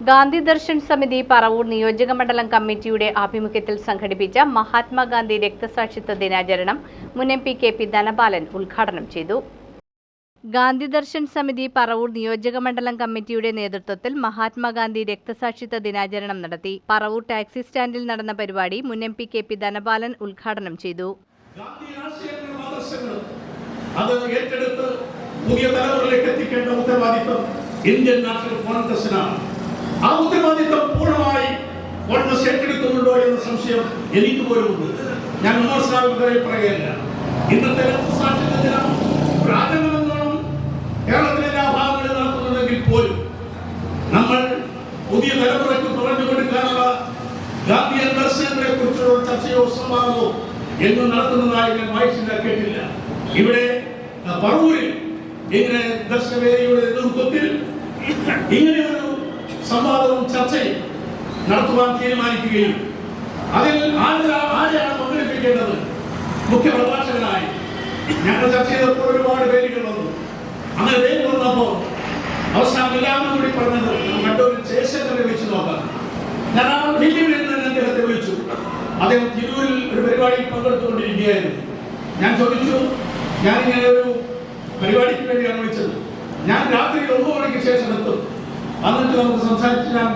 ഗാന്ധി ദർശൻ സമിതി പറവൂർ നിയോജക മണ്ഡലം കമ്മിറ്റിയുടെ ആഭിമുഖ്യത്തിൽ സംഘടിപ്പിച്ച മഹാത്മാഗാന്ധി രക്തസാക്ഷിത്വ ദിനാചരണം മുൻ M P K P Dhanapalan ഉദ്ഘാടനം ചെയ്തു. ഗാന്ധി ദർശൻ സമിതി പറവൂർ നിയോജക മണ്ഡലം കമ്മിറ്റിയുടെ നേതൃത്വത്തിൽ മഹാത്മാഗാന്ധി രക്തസാക്ഷിത്വ ദിനാചരണം നടത്തി. പറവൂർ ടാക്സി സ്റ്റാൻഡിൽ നടന്ന പരിപാടി മുൻ M P K P Dhanapalan ഉദ്ഘാടനം ചെയ്തു. ഏറ്റെടുത്ത് ഇന്ത്യൻ നാഷണൽ കോൺഗ്രസിനാണ് ആ ഉത്തരവാദിത്വം പൂർണമായി കോൺഗ്രസ് ഏറ്റെടുക്കുന്നുണ്ടോ എന്ന സംശയം എനിക്ക് പോലും ഉണ്ട്. ഞാൻ വിമർശനാഭിപ്രായം പറയുകയല്ല. ഇന്നത്തെ രക്തസാക്ഷിത്വ ദിനം പ്രാഥമികമെന്നോണം കേരളത്തിലെ എല്ലാ ഭാഗങ്ങളിൽ നടത്തുന്നുണ്ടെങ്കിൽ പോലും നമ്മൾ പുതിയ തലമുറയ്ക്ക് പറഞ്ഞു കൊടുക്കാനുള്ള ഗാന്ധിയൻ ദർശനങ്ങളെ കുറിച്ചുള്ള ചർച്ചയോ സംവാദമോ എന്നും നടത്തുന്നതായി ഞാൻ വായിച്ചില്ല കേട്ടില്ല. ഇവിടെ പറവൂരിൽ ഇങ്ങനെ ദർശനവേദിയുടെ നേതൃത്വത്തിൽ ഇങ്ങനെ സംവാദവും ചർച്ചയും നടത്തുവാൻ തീരുമാനിക്കുകയും അതിൽ ആരാ ആരെയാണ് പങ്കെടുപ്പിക്കേണ്ടത്? മുഖ്യ പ്രഭാഷകനായി ഞങ്ങൾ ചർച്ച ചെയ്തപ്പോൾ ഒരുപാട് പേരുകൾ വന്നു. അങ്ങനെ പേര് വന്നപ്പോൾ അവസാനം എല്ലാവരും കൂടി പറഞ്ഞത് കണ്ടൊരു ശേഷത്തിനെ വിളിച്ചു നോക്കാം. ഞാൻ ആ നിന്ന് അദ്ദേഹത്തെ വിളിച്ചു. അദ്ദേഹം തിരൂരിൽ ഒരു പരിപാടിയിൽ പങ്കെടുത്തുകൊണ്ടിരിക്കുകയായിരുന്നു. ഞാൻ ചോദിച്ചു ഞാനിങ്ങനെ ഒരു പരിപാടിക്ക് വേണ്ടിയാണ് വിളിച്ചത്. ഞാൻ രാത്രി ഒമ്പത് മണിക്ക് ശേഷം എത്തും. എന്നിട്ട് നമുക്ക് സംസാരിച്ച് ഞാൻ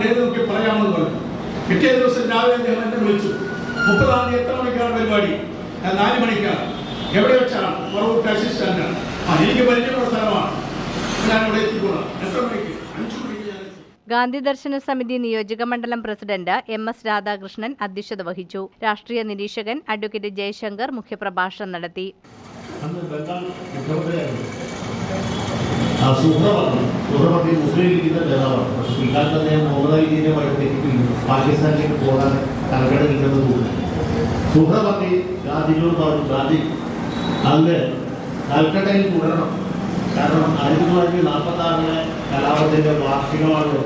പറയാമെന്ന് പറഞ്ഞു. പിറ്റേ ദിവസം രാവിലെ അദ്ദേഹം എന്നെ വിളിച്ചു. മുപ്പതാം തീയതി എത്ര മണിക്കാണ് പരിപാടി? ഞാൻ നാല് മണിക്കാണ്. എവിടെ വെച്ചാണ്? പുറകോട്ട് ടാക്സി സ്റ്റാൻഡാണ് ആ എനിക്ക് പരിചയമുള്ള സ്ഥലമാണ് ഞാൻ അവിടെ എത്തിക്കോളാം. എത്ര മണിക്ക്? അഞ്ചു മണിക്ക് ഗാന്ധി ദർശന സമിതി നിയോജക മണ്ഡലം പ്രസിഡന്റ് എം എസ് രാധാകൃഷ്ണൻ അധ്യക്ഷത വഹിച്ചു. രാഷ്ട്രീയ നിരീക്ഷകൻ അഡ്വക്കേറ്റ് ജയശങ്കർ മുഖ്യപ്രഭാഷണം നടത്തി. സുഹ്രവർമ്മ സുഹ്രവർമ്മ മുസ്ലിം ലീഗിന്റെ നേതാവാണ്. പക്ഷെ പിൽക്കാലത്ത് അദ്ദേഹം മുഹമ്മദ് അലിജിയുമായി തെറ്റിപ്പിക്കുന്നു പാകിസ്ഥാനിലേക്ക് പോകാൻ കൽക്കടയില്ലെന്ന് തോന്നുന്നു സുഹ്രവർമ്മ ഗാന്ധിജിയോട് പറഞ്ഞു ഗാന്ധി അന്ന് കൽക്കട്ടയിൽ തുടരണം കാരണം ആയിരത്തി തൊള്ളായിരത്തി നാൽപ്പത്തി ആറിലെ കലാപത്തിന്റെ വാർഷികമാണ്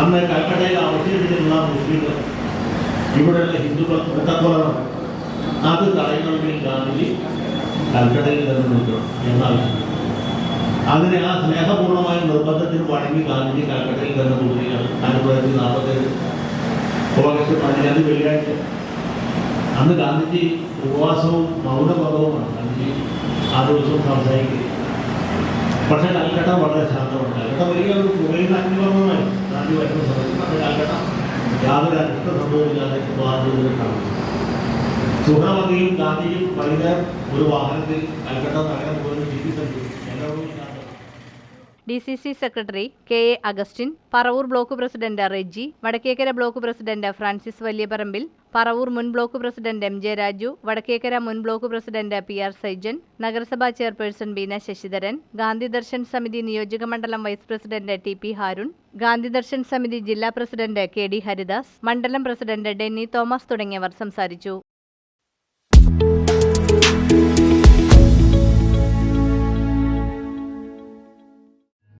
അന്ന് കൽക്കട്ടയിൽ അവശേഷിച്ചിട്ടുള്ള മുസ്ലിങ്ങൾ ഇവിടെയുള്ള ഹിന്ദുക്കൾ കൂട്ടക്കൊലണം അത് തടയണമെങ്കിൽ ഗാന്ധിജി കൽക്കട്ടയിൽ തന്നെ നിൽക്കണം എന്നാവശ്യം അതിന് ആ സ്നേഹപൂർണമായ നിർബന്ധത്തിന് വഴങ്ങി ഗാന്ധിജി കൽക്കട്ടയിൽ തന്നെ തുടരുകയാണ് ആയിരത്തി തൊള്ളായിരത്തി നാൽപ്പത്തേഴ് ഓഗസ്റ്റ് പതിനഞ്ച് വെള്ളിയാഴ്ച. അന്ന് ഗാന്ധിജി ഉപവാസവും മൗനപദവുമാണ് ഗാന്ധിജി ആ ദിവസം സംസാരിക്കുക പക്ഷേ കൽക്കട്ട വളരെ ശാന്തമാണ്. കൽക്കട്ട വലിയ ഒരു പുകയില അഗ്നിവർമ്മമായി ഗാന്ധി വരുന്ന സമയത്ത്. അത് കൽക്കട്ട യാതൊരു അനിഷ്ട സംഭവമില്ലാതെ കാണുന്നു. സുഹൃമതിയും ഗാന്ധിയും വൈകുന്നേരം ഒരു വാഹനത്തിൽ കൽക്കട്ട നഗരം പോലും D C C secretary K A Augustine Paravur block president Reji Vadakkekara block president Francis Valiyaparambil Paravur മുൻ block president M J Raju Vadakkekara മുൻ block president P R Saijan നഗരസഭാ ചെയർപേഴ്സൺ ബീന ശശിധരൻ ഗാന്ധി ദർശൻ സമിതി നിയോജക മണ്ഡലം vice president T P Harun Gandhi Darshan Samithi ജില്ലാ president K D Haridas മണ്ഡലം president Denny Thomas തുടങ്ങിയവർ സംസാരിച്ചു.